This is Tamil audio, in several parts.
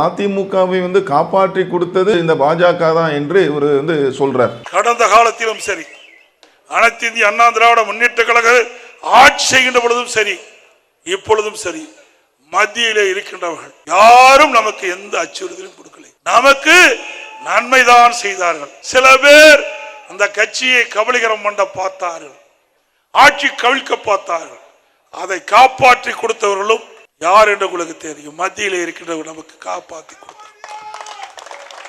அதிமுகவை வந்து காப்பாற்றி கொடுத்தது இந்த பாஜக தான் என்று இவர் வந்து சொல்றார். கடந்த காலத்திலும் சரி அனைத்து இந்திய அண்ணா திராவிட முன்னேற்ற கழக ஆட்சி செய்கின்ற பொழுதும் சரி இப்பொழுதும் சரி மத்தியிலே இருக்கின்றவர்கள் யாரும் நமக்கு எந்த அச்சுறுத்தலும் கொடுக்கல. நமக்கு நன்மைதான் செய்தார்கள். சில பேர் அந்த கட்சியை கபலிகரம் பண்ண பார்த்தார்கள் ஆட்சி கவிழ்க்க பார்த்தார்கள். அதை காப்பாற்றி கொடுத்தவர்களும் யார் என்று உங்களுக்கு தெரியும். மத்தியில் இருக்கின்றவர்கள் நமக்கு காப்பாற்றி கொடுத்தார்.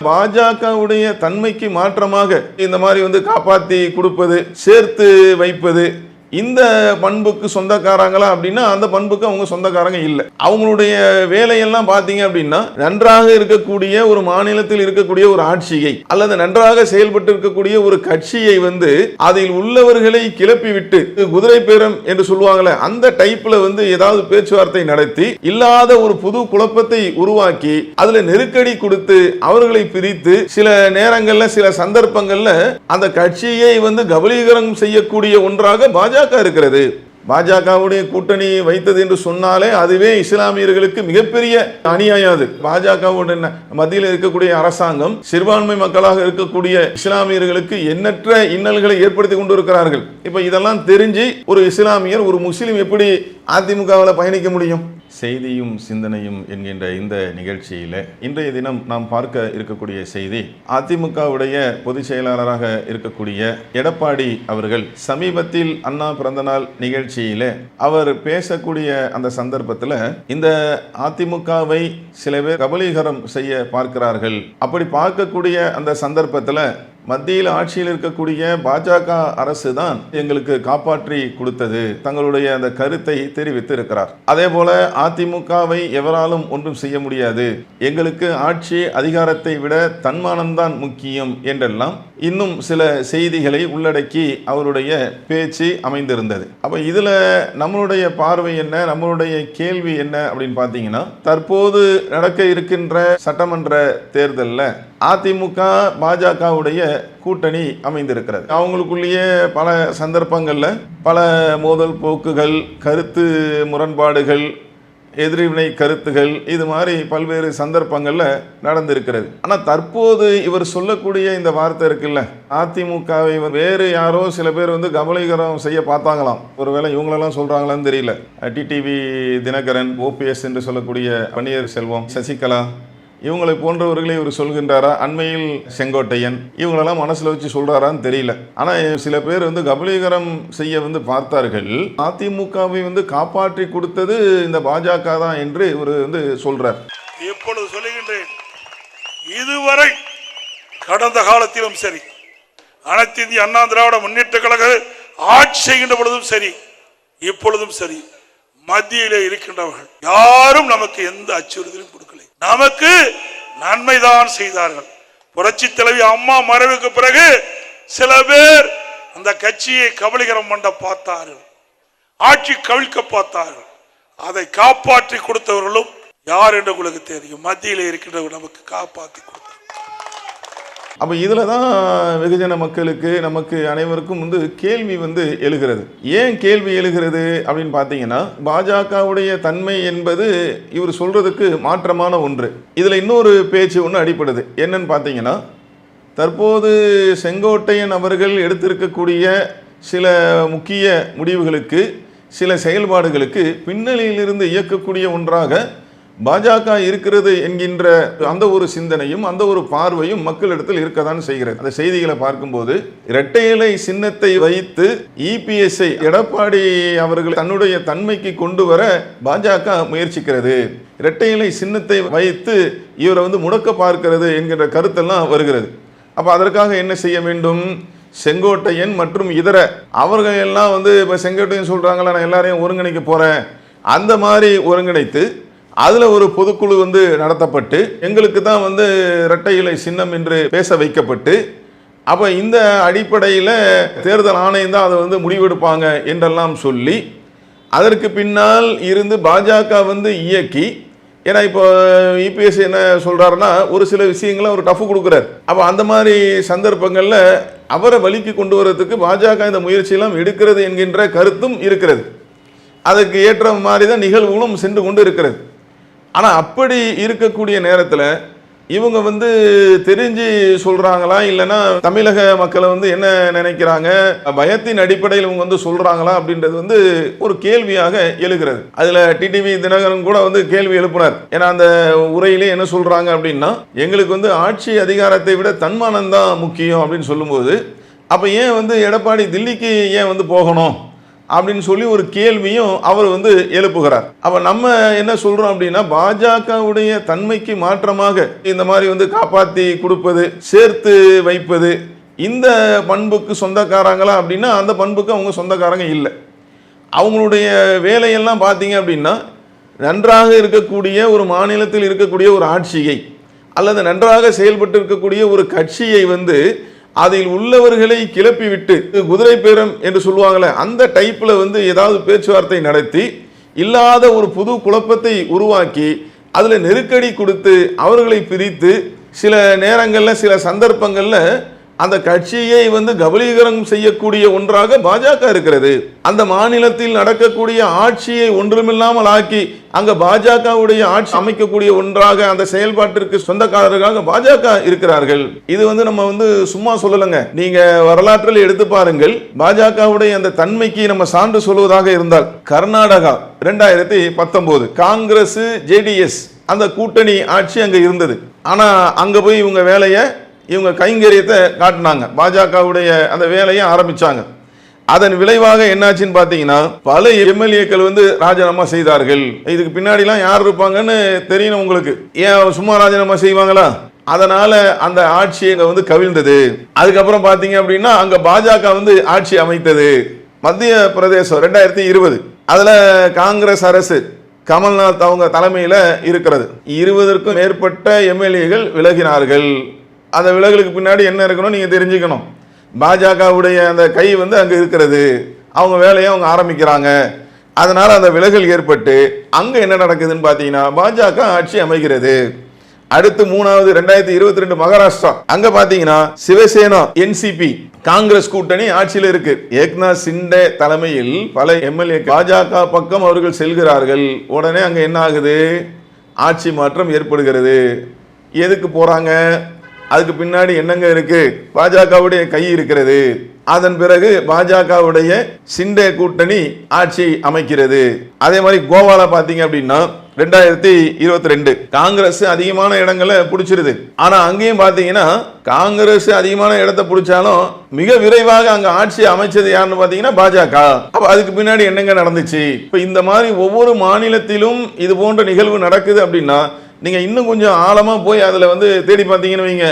பாஜகவுடைய தன்மைக்கு மாற்றமாக இந்த மாதிரி வந்து காப்பாத்தி கொடுப்பது சேர்த்து வைப்பது இந்த பண்புக்கு சொந்தக்காரங்களா அப்படின்னா அந்த பண்புக்கு அவங்க சொந்தக்காரங்க இல்லை. அவங்களுடைய வேலையெல்லாம் பார்த்தீங்க அப்படின்னா நன்றாக இருக்கக்கூடிய ஒரு மாநிலத்தில் இருக்கக்கூடிய ஒரு ஆட்சியை அல்லது நன்றாக செயல்பட்டு இருக்கக்கூடிய ஒரு கட்சியை வந்து அதில் உள்ளவர்களை கிளப்பி விட்டு குதிரை பேரம் என்று சொல்லுவாங்களே அந்த டைப்ல வந்து ஏதாவது பேச்சுவார்த்தை நடத்தி இல்லாத ஒரு புது குழப்பத்தை உருவாக்கி அதுல நெருக்கடி கொடுத்து அவர்களை பிரித்து சில நேரங்கள்ல சில சந்தர்ப்பங்கள்ல அந்த கட்சியை வந்து கபலீகரம் செய்யக்கூடிய ஒன்றாக பாஜக இருக்கிறது. பாஜகவுடைய கூட்டணி வைத்தது என்று சொன்னாலே அதுவே இஸ்லாமியர்களுக்கு மிகப்பெரிய அநியாயம் அது பாஜகவுடைய மத்தியில் இருக்கக்கூடிய அரசாங்கம் சிறுபான்மை மக்களாக இருக்கக்கூடிய இஸ்லாமியர்களுக்கு எண்ணற்ற இன்னல்களை ஏற்படுத்தி கொண்டு இருக்கிறார்கள் இப்ப இதெல்லாம் தெரிஞ்சு ஒரு இஸ்லாமியர் ஒரு முஸ்லீம் எப்படி அதிமுகவில் பயணிக்க முடியும்? செய்தியும் சிந்தனையும் என்கின்ற இந்த நிகழ்ச்சியில் இன்றைய தினம் நாம் பார்க்க இருக்கக்கூடிய செய்தி அதிமுகவுடைய பொதுச் செயலாளராக இருக்கக்கூடிய எடப்பாடி அவர்கள் சமீபத்தில் அண்ணா பிறந்தநாள் நிகழ்ச்சியில அவர் பேசக்கூடிய அந்த சந்தர்ப்பத்தில் இந்த அதிமுகவை சில பேர் கபலீகரம் செய்ய பார்க்கிறார்கள். அப்படி பார்க்கக்கூடிய அந்த சந்தர்ப்பத்தில் மத்தியில் ஆட்சியில் இருக்கக்கூடிய பாஜக அரசு தான் எங்களுக்கு காப்பாற்றி கொடுத்தது. தங்களுடைய அந்த கருத்தை தெரிவித்து இருக்கிறார் அதே போல அதிமுகவை எவராலும் ஒன்றும் செய்ய முடியாது. எங்களுக்கு ஆட்சி அதிகாரத்தை விட தன்மானம்தான் முக்கியம் என்றெல்லாம் இன்னும் சில செய்திகளை உள்ளடக்கி அவருடைய பேச்சு அமைந்திருந்தது. அப்ப இதுல நம்மளுடைய பார்வை என்ன நம்மளுடைய கேள்வி என்ன அப்படின்னு பார்த்தீங்கன்னா தற்போது நடக்க இருக்கின்ற சட்டமன்ற தேர்தலில் அதிமுக பாஜகவுடைய கூட்டணி அமைந்திருக்கிறது. அவங்களுக்குள்ளேயே பல சந்தர்ப்பங்களில் பல மோதல் போக்குகள் கருத்து முரண்பாடுகள் எதிர்வினை கருத்துகள் இது மாதிரி பல்வேறு சந்தர்ப்பங்களில் நடந்திருக்கிறது. ஆனால் தற்போது இவர் சொல்லக்கூடிய இந்த வார்த்தை இருக்குல்ல அதிமுகவை வேறு யாரோ சில பேர் வந்து கபலீகரம் செய்ய பார்த்தாங்களாம். ஒருவேளை இவங்களெல்லாம் சொல்கிறாங்களான்னு தெரியல. டிடிவி தினகரன் ஓபிஎஸ் என்று சொல்லக்கூடிய பன்னீர் செல்வம் சசிகலா இவங்களை போன்றவர்களை இவர் சொல்கின்றாரா? அண்மையில் செங்கோட்டையன். இவங்களெல்லாம் மனசில் வச்சு சொல்றாரான்னு தெரியல. ஆனால் சில பேர் வந்து கபலீகரம் செய்ய வந்து பார்த்தார்கள். அதிமுகவை வந்து காப்பாற்றி கொடுத்தது இந்த பாஜக தான் என்று இவர் வந்து சொல்றார். இப்பொழுது சொல்லுகின்றேன். இதுவரை கடந்த காலத்திலும் சரி அனைத்து இந்திய அண்ணா திராவிட முன்னேற்ற கழக ஆட்சி செய்கின்ற பொழுதும் சரி இப்பொழுதும் சரி மத்தியிலே இருக்கின்றவர்கள் யாரும் நமக்கு எந்த அச்சுறுத்தலும் கொடுக்க நமக்கு நன்மைதான் செய்தார்கள். புரட்சி தலைவி அம்மா மறைவுக்கு பிறகு சில பேர் அந்த கட்சியை கபலிகரம் பண்ண பார்த்தார்கள். ஆட்சி கவிழ்க்க பார்த்தார்கள். அதை காப்பாற்றி கொடுத்தவர்களும் யார் என்று உங்களுக்கு தெரியும். மத்தியில் இருக்கின்றவர் நமக்கு காப்பாற்றி கொடுத்தார் அப்போ இதில் தான் வெகுஜன மக்களுக்கு நமக்கு அனைவருக்கும் வந்து கேள்வி வந்து எழுகிறது. ஏன் கேள்வி எழுகிறது அப்படின்னு பார்த்தீங்கன்னா பாஜகவுடைய தன்மை என்பது இவர் சொல்கிறதுக்கு மாற்றமான ஒன்று. இதில் இன்னொரு பேச்சு ஒன்று அடிப்படுது என்னன்னு பார்த்தீங்கன்னா தற்போது செங்கோட்டையன் அவர்கள் எடுத்திருக்கக்கூடிய சில முக்கிய முடிவுகளுக்கு சில செயல்பாடுகளுக்கு பின்னணியிலிருந்து இயக்கக்கூடிய ஒன்றாக பாஜக இருக்கிறது என்கின்ற அந்த ஒரு சிந்தனையும் அந்த ஒரு பார்வையும் மக்களிடத்தில் இருக்கத்தான் செய்கிறது. அந்த செய்திகளை பார்க்கும்போது இரட்டை இலை சின்னத்தை வைத்து இபிஎஸ்ஐ எடப்பாடி அவர்கள் தன்னுடைய தன்மைக்கு கொண்டு வர பாஜக முயற்சிக்கிறது. இரட்டை இலை சின்னத்தை வைத்து இவரை வந்து முடக்க பார்க்கிறது என்கின்ற கருத்தெல்லாம் வருகிறது. அப்போ அதற்காக என்ன செய்ய வேண்டும்? செங்கோட்டையன் மற்றும் இதர அவர்கள் எல்லாம் வந்து இப்போ செங்கோட்டையன் சொல்கிறாங்களா நான் எல்லாரையும் ஒருங்கிணைக்க போகிறேன் அந்த மாதிரி ஒருங்கிணைத்து அதில் ஒரு பொதுக்குழு வந்து நடத்தப்பட்டு எங்களுக்கு தான் வந்து இரட்டை இலை சின்னம் என்று பேச வைக்கப்பட்டு அப்போ இந்த அடிப்படையில் தேர்தல் ஆணையம் தான் அதை வந்து முடிவெடுப்பாங்க என்றெல்லாம் சொல்லி அதற்கு பின்னால் இருந்து பாஜக வந்து இயக்கி ஏன்னா இப்போ இபிஎஸ் என்ன சொல்கிறாருன்னா ஒரு சில விஷயங்களை அவர் டஃப் கொடுக்குறாரு. அப்போ அந்த மாதிரி சந்தர்ப்பங்களில் அவரை வழிக்கு கொண்டு வரதுக்கு பாஜக இந்த முயற்சியெல்லாம் எடுக்கிறது என்கின்ற கருத்தும் இருக்கிறது. அதற்கு ஏற்ற மாதிரி தான் நிகழ்வுகளும் சென்று கொண்டு இருக்கிறது. ஆனால் அப்படி இருக்கக்கூடிய நேரத்தில் இவங்க வந்து தெரிஞ்சு சொல்கிறாங்களா இல்லைன்னா தமிழக மக்களை வந்து என்ன நினைக்கிறாங்க? பயத்தின் அடிப்படையில் இவங்க வந்து சொல்கிறாங்களா அப்படின்றது வந்து ஒரு கேள்வியாக எழுகிறது. அதில் டிடிவி தினகரன் கூட வந்து கேள்வி எழுப்பினார். ஏன்னா அந்த உரையிலே என்ன சொல்கிறாங்க அப்படின்னா எங்களுக்கு வந்து ஆட்சி அதிகாரத்தை விட தன்மானம் தான் முக்கியம் அப்படின்னு சொல்லும்போது அப்போ ஏன் வந்து எடப்பாடி தில்லிக்கு ஏன் வந்து போகணும்? அப்படின்னு சொல்லி ஒரு கேள்வியும் அவர் வந்து எழுப்புகிறார். அப்ப நம்ம என்ன சொல்றோம் அப்படின்னா பாஜகவுடைய தன்மைக்கு மாற்றமாக இந்த மாதிரி வந்து காப்பாத்தி கொடுப்பது சேர்த்து வைப்பது இந்த பண்புக்கு சொந்தக்காரங்களா அப்படின்னா அந்த பண்புக்கு அவங்க சொந்தக்காரங்க இல்லை. அவங்களுடைய வேலையெல்லாம் பார்த்தீங்க அப்படின்னா நன்றாக இருக்கக்கூடிய ஒரு மாநிலத்தில் இருக்கக்கூடிய ஒரு ஆட்சியை அல்லது நன்றாக செயல்பட்டு இருக்கக்கூடிய ஒரு கட்சியை வந்து அதில் உள்ளவர்களை கிளப்பி விட்டு குதிரை பேரம் என்று சொல்லுவாங்களே அந்த டைப்பில் வந்து ஏதாவது பேச்சுவார்த்தை நடத்தி இல்லாத ஒரு புது குழப்பத்தை உருவாக்கி அதில் நெருக்கடி கொடுத்து அவர்களை பிரித்து சில நேரங்களில் சில சந்தர்ப்பங்களில் அந்த கட்சியை வந்து கபலீகரம் செய்யக்கூடிய ஒன்றாக பாஜக இருக்கிறது. அந்த மாநிலத்தில் நடக்கக்கூடிய ஆட்சியை ஒன்றுமில்லாமல் ஆக்கி அங்க பாஜகவுடைய ஆட்சி அமைக்கக்கூடிய ஒன்றாக அந்த செயல்பாட்டிற்கு சொந்தக்காரர்களாக பாஜக இருக்கிறார்கள். இது வந்து நம்ம வந்து சும்மா சொல்லலைங்க. நீங்க வரலாற்றில் எடுத்து பாருங்கள். பாஜகவுடைய அந்த தன்மைக்கு நம்ம சான்று சொல்வதாக இருந்தால் கர்நாடகா ரெண்டாயிரத்தி பத்தொன்பது காங்கிரஸ் ஜேடிஎஸ் அந்த கூட்டணி ஆட்சி அங்க இருந்தது. ஆனா அங்க போய் இவங்க வேலையை இவங்க கைங்கரியத்தை காட்டினாங்க. பாஜகவுடைய அந்த வேலையை ஆரம்பிச்சாங்க. அதன் விளைவாக என்னாச்சுன்னு பார்த்தீங்கன்னா பல எம்எல்ஏக்கள் வந்து ராஜினாமா செய்தார்கள். இதுக்கு பின்னாடிலாம் யார் இருப்பாங்கன்னு தெரியணும் உங்களுக்கு. ஏன் சும்மா ராஜினாமா செய்வாங்களா? அதனால அந்த ஆட்சி அங்கே வந்து கவிழ்ந்தது. அதுக்கப்புறம் பார்த்தீங்க அப்படின்னா அங்கே பாஜக வந்து ஆட்சி அமைத்தது. மத்திய பிரதேசம் ரெண்டாயிரத்தி இருபது. அதில் காங்கிரஸ் அரசு கமல்நாத் அவங்க தலைமையில் இருக்கிறது. இருபதற்கும் மேற்பட்ட எம்எல்ஏகள் விலகினார்கள். அந்த விலகலுக்கு பின்னாடி என்ன இருக்கணும் நீங்கள் தெரிஞ்சுக்கணும். பாஜகவுடைய அந்த கை வந்து அங்கே இருக்கிறது. அவங்க வேலையை அவங்க ஆரம்பிக்கிறாங்க. அதனால் அந்த விலகல் ஏற்பட்டு அங்கே என்ன நடக்குதுன்னு பார்த்தீங்கன்னா பாஜக ஆட்சி அமைகிறது. அடுத்து மூணாவது ரெண்டாயிரத்தி இருபத்தி ரெண்டு மகாராஷ்டிரா. அங்க பாத்தீங்கன்னா சிவசேனா என்சிபி காங்கிரஸ் கூட்டணி ஆட்சியில் இருக்கு. ஏக்நாத் சிண்டே தலைமையில் பல எம்எல்ஏ பாஜக பக்கம் அவர்கள் செல்கிறார்கள். உடனே அங்க என்ன ஆகுது? ஆட்சி மாற்றம் ஏற்படுகிறது. எதுக்கு போறாங்க? அதுக்கு பின்னாடி என்னங்க இருக்கு? பாஜகவுடைய கை இருக்கிறது. அதன் பிறகு பாஜகவுடைய சிண்டே கூட்டணி ஆட்சி அமைக்கிறது. அதே மாதிரி கோவால பாத்தீங்க அப்படின்னா ரெண்டாயிரத்தி இருபத்தி ரெண்டு காங்கிரஸ் அதிகமான இடங்களை பிடிச்சிருது. ஆனா அங்கேயும் பாத்தீங்கன்னா காங்கிரஸ் அதிகமான இடத்தை பிடிச்சாலும் மிக விரைவாக அங்க ஆட்சி அமைச்சது யாருன்னு பாத்தீங்கன்னா பாஜக. அப்ப அதுக்கு பின்னாடி என்னங்க நடந்துச்சு? இப்ப இந்த மாதிரி ஒவ்வொரு மாநிலத்திலும் இது போன்ற நிகழ்வு நடக்குது அப்படின்னா நீங்கள் இன்னும் கொஞ்சம் ஆழமாக போய் அதில் வந்து தேடி பார்த்தீங்கன்னு வைங்க.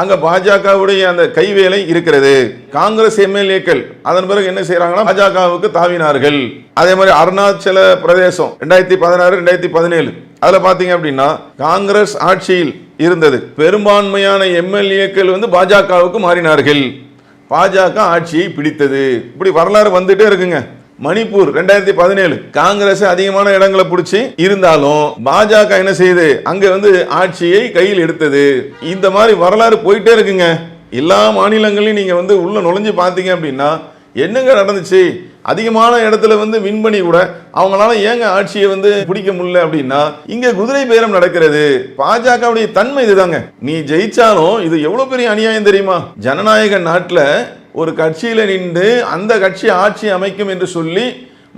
அங்கே பாஜகவுடைய அந்த கைவேலை இருக்கிறது. காங்கிரஸ் எம்எல்ஏக்கள் அதன் பிறகு என்ன செய்யறாங்கன்னா பாஜகவுக்கு தாவினார்கள். அதே மாதிரி அருணாச்சல பிரதேசம் ரெண்டாயிரத்தி பதினாறு ரெண்டாயிரத்தி பதினேழு. அதில் பார்த்தீங்க அப்படின்னா காங்கிரஸ் ஆட்சியில் இருந்தது. பெரும்பான்மையான எம்எல்ஏக்கள் வந்து பாஜகவுக்கு மாறினார்கள். பாஜக ஆட்சியை பிடித்தது. இப்படி வரலாறு வந்துட்டே இருக்குங்க. மணிப்பூர் ரெண்டாயிரத்தி பதினேழு. காங்கிரஸ் அதிகமான இடங்களை பிடிச்சி இருந்தாலும் பாஜக என்ன செய்யுது? அங்க வந்து ஆட்சியை கையில் எடுத்தது. இந்த மாதிரி வரலாறு போயிட்டே இருக்குங்க. எல்லா மாநிலங்களையும் நீங்க வந்து உள்ள நுழைஞ்சு பார்த்தீங்க அப்படின்னா என்னங்க நடந்துச்சு? அதிகமான இடத்துல வந்து வின் பண்ணி கூட அவங்களால ஏங்க ஆட்சியை வந்து பிடிக்க முடியல அப்படின்னா இங்க குதிரை பேரம் நடக்கிறது. பாஜகவுடைய தன்மை இதுதாங்க. நீ ஜெயிச்சாலும் இது எவ்வளவு பெரிய அநியாயம் தெரியுமா? ஜனநாயக நாட்டுல ஒரு கட்சியில் நின்று அந்த கட்சி ஆட்சி அமைக்கும் என்று சொல்லி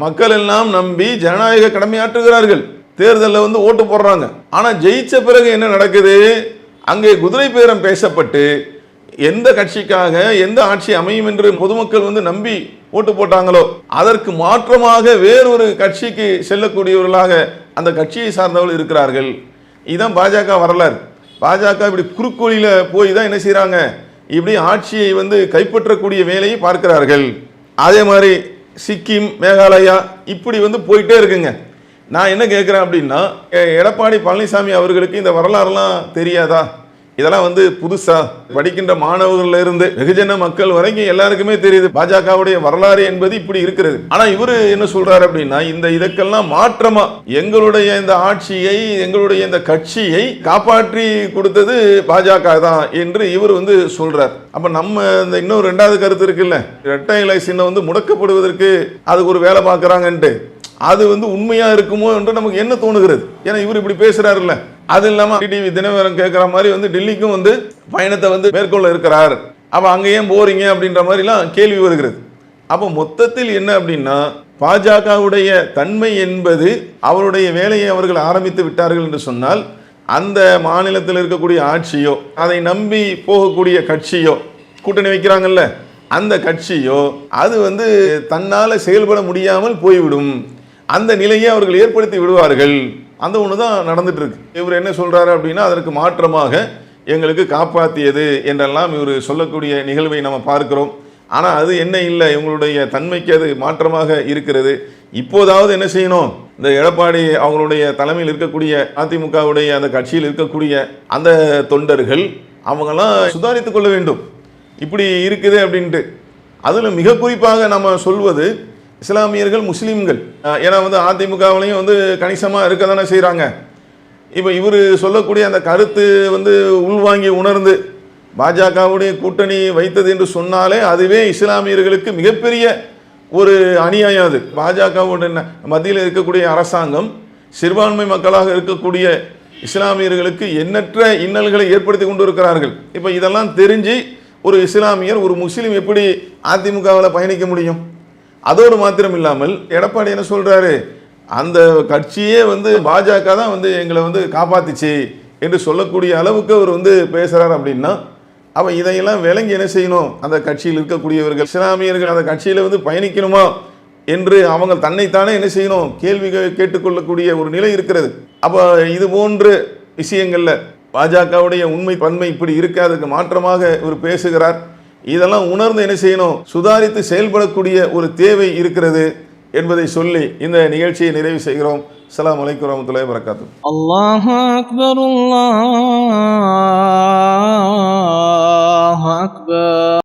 மக்கள் எல்லாம் நம்பி ஜனநாயக கடமையாற்றுகிறார்கள். தேர்தலில் வந்து ஓட்டு போடுறாங்க. ஆனால் ஜெயிச்ச பிறகு என்ன நடக்குது? அங்கே குதிரை பேரம் பேசப்பட்டு எந்த கட்சிக்காக எந்த ஆட்சி அமையும் என்று பொதுமக்கள் வந்து நம்பி ஓட்டு போட்டாங்களோ அதற்கு மாற்றமாக வேறொரு கட்சிக்கு செல்லக்கூடியவர்களாக அந்த கட்சியை சார்ந்தவர்கள் இருக்கிறார்கள். இதுதான் பாஜக வரலாறு. பாஜக இப்படி குறுக்கோளியில் போய் தான் என்ன செய்கிறாங்க இப்படி ஆட்சியை வந்து கைப்பற்றக்கூடிய வேலையை பார்க்கிறார்கள். அதே மாதிரி சிக்கிம் மேகாலயா இப்படி வந்து போயிட்டே இருக்குங்க. நான் என்ன கேட்குறேன் அப்படின்னா எ- எடப்பாடி பழனிசாமி அவர்களுக்கு இந்த வரலாறுலாம் தெரியாதா? இதெல்லாம் வந்து புதுசா படிக்கின்ற மாணவர்கள்ல இருந்து வெகுஜன மக்கள் வரைக்கும் எல்லாருக்குமே தெரியுது. பாஜகவுடைய வரலாறு என்பது இப்படி இருக்கிறது. ஆனா இவரு என்ன சொல்றாரு அப்படின்னா இந்த இதற்கெல்லாம் மாற்றமா எங்களுடைய இந்த ஆட்சியை எங்களுடைய இந்த கட்சியை காப்பாற்றி கொடுத்தது பாஜக தான் என்று இவர் வந்து சொல்றார். அப்ப நம்ம இந்த இன்னொரு ரெண்டாவது கருத்து இருக்குல்ல இரட்டை இலை சின்னம் வந்து முடக்கப்படுவதற்கு அதுக்கு ஒரு வேலை பார்க்கறாங்கன்ட்டு. அது வந்து உண்மையா இருக்குமோ என்று நமக்கு என்ன தோணுகிறது? ஏன்னா இவர் இப்படி பேசுறாருல்ல. அது இல்லாம டிடிவி தினவரம் கேட்குற மாதிரி வந்து டெல்லிக்கும் வந்து பயணத்தை வந்து மேற்கொள்ள இருக்கிறார். அப்ப அங்க ஏன் போறீங்க அப்படின்ற மாதிரிலாம் கேள்வி வருகிறது. அப்போ மொத்தத்தில் என்ன அப்படின்னா பாஜகவுடைய தன்மை என்பது அவருடைய வேலையை அவர்கள் ஆரம்பித்து விட்டார்கள் என்று சொன்னால் அந்த மாநிலத்தில் இருக்கக்கூடிய ஆட்சியோ அதை நம்பி போகக்கூடிய கட்சியோ கூட்டணி வைக்கிறாங்கல்ல அந்த கட்சியோ அது வந்து தன்னால் செயல்பட முடியாமல் போய்விடும். அந்த நிலையை அவர்கள் ஏற்படுத்தி விடுவார்கள். அந்த ஒன்று தான் நடந்துட்டு இருக்கு. இவர் என்ன சொல்றாரு அப்படின்னா அதற்கு மாற்றமாக எங்களுக்கு காப்பாற்றியது என்றெல்லாம் இவர் சொல்லக்கூடிய நிகழ்வை நம்ம பார்க்கிறோம். ஆனால் அது என்ன இல்லை இவங்களுடைய தன்மைக்கு அது மாற்றமாக இருக்கிறது. இப்போதாவது என்ன செய்யணும்? இந்த எடப்பாடி அவங்களுடைய தலைமையில் இருக்கக்கூடிய அதிமுகவுடைய அந்த கட்சியில் இருக்கக்கூடிய அந்த தொண்டர்கள் அவங்கெல்லாம் சுதாரித்துக் கொள்ள வேண்டும். இப்படி இருக்குது அப்படின்ட்டு. அதில் மிக குறிப்பாக நம்ம சொல்வது இஸ்லாமியர்கள் முஸ்லீம்கள். ஏன்னா வந்து அதிமுகவிலையும் வந்து கணிசமாக இருக்க தானே செய்கிறாங்க இப்போ இவர் சொல்லக்கூடிய அந்த கருத்து வந்து உள்வாங்கி உணர்ந்து பாஜகவுடைய கூட்டணி வைத்தது என்று சொன்னாலே அதுவே இஸ்லாமியர்களுக்கு மிகப்பெரிய ஒரு அநியாயம் அது. பாஜகவுடைய மத்தியில் இருக்கக்கூடிய அரசாங்கம் சிறுபான்மை மக்களாக இருக்கக்கூடிய இஸ்லாமியர்களுக்கு எண்ணற்ற இன்னல்களை ஏற்படுத்தி கொண்டு இருக்கிறார்கள். இப்போ இதெல்லாம் தெரிஞ்சு ஒரு இஸ்லாமியர் ஒரு முஸ்லீம் எப்படி அதிமுகவில் பயணிக்க முடியும்? அதோடு மாத்திரம் இல்லாமல் எடப்பாடி என்ன சொல்கிறாரு அந்த கட்சியே வந்து பாஜக தான் வந்து எங்களை வந்து காப்பாத்திச்சு என்று சொல்லக்கூடிய அளவுக்கு அவர் வந்து பேசுகிறார் அப்படின்னா அவன் இதையெல்லாம் விளங்கி என்ன செய்யணும்? அந்த கட்சியில் இருக்கக்கூடியவர்கள் இஸ்லாமியர்கள் அந்த கட்சியில் வந்து பயணிக்கணுமா? என்று அவங்க தன்னைத்தானே என்ன செய்யணும்? கேள்வி கேட்டுக்கொள்ளக்கூடிய ஒரு நிலை இருக்கிறது. அப்போ இது போன்ற விஷயங்களில் பாஜகவுடைய உண்மை பன்மை இப்படி இருக்காததுக்கு மாற்றமாக இவர் பேசுகிறார். இதெல்லாம் உணர்ந்து என்ன செய்யணும்? சுதாரித்து செயல்படக்கூடிய ஒரு தேவை இருக்கிறது என்பதை சொல்லி இந்த நிகழ்ச்சியை நிறைவு செய்கிறோம். அஸ்லாம் வலைக்கம் வரமத்துல வரகாத்து அல்லாஹ் அக்பர் அல்லாஹ் அக்பர்.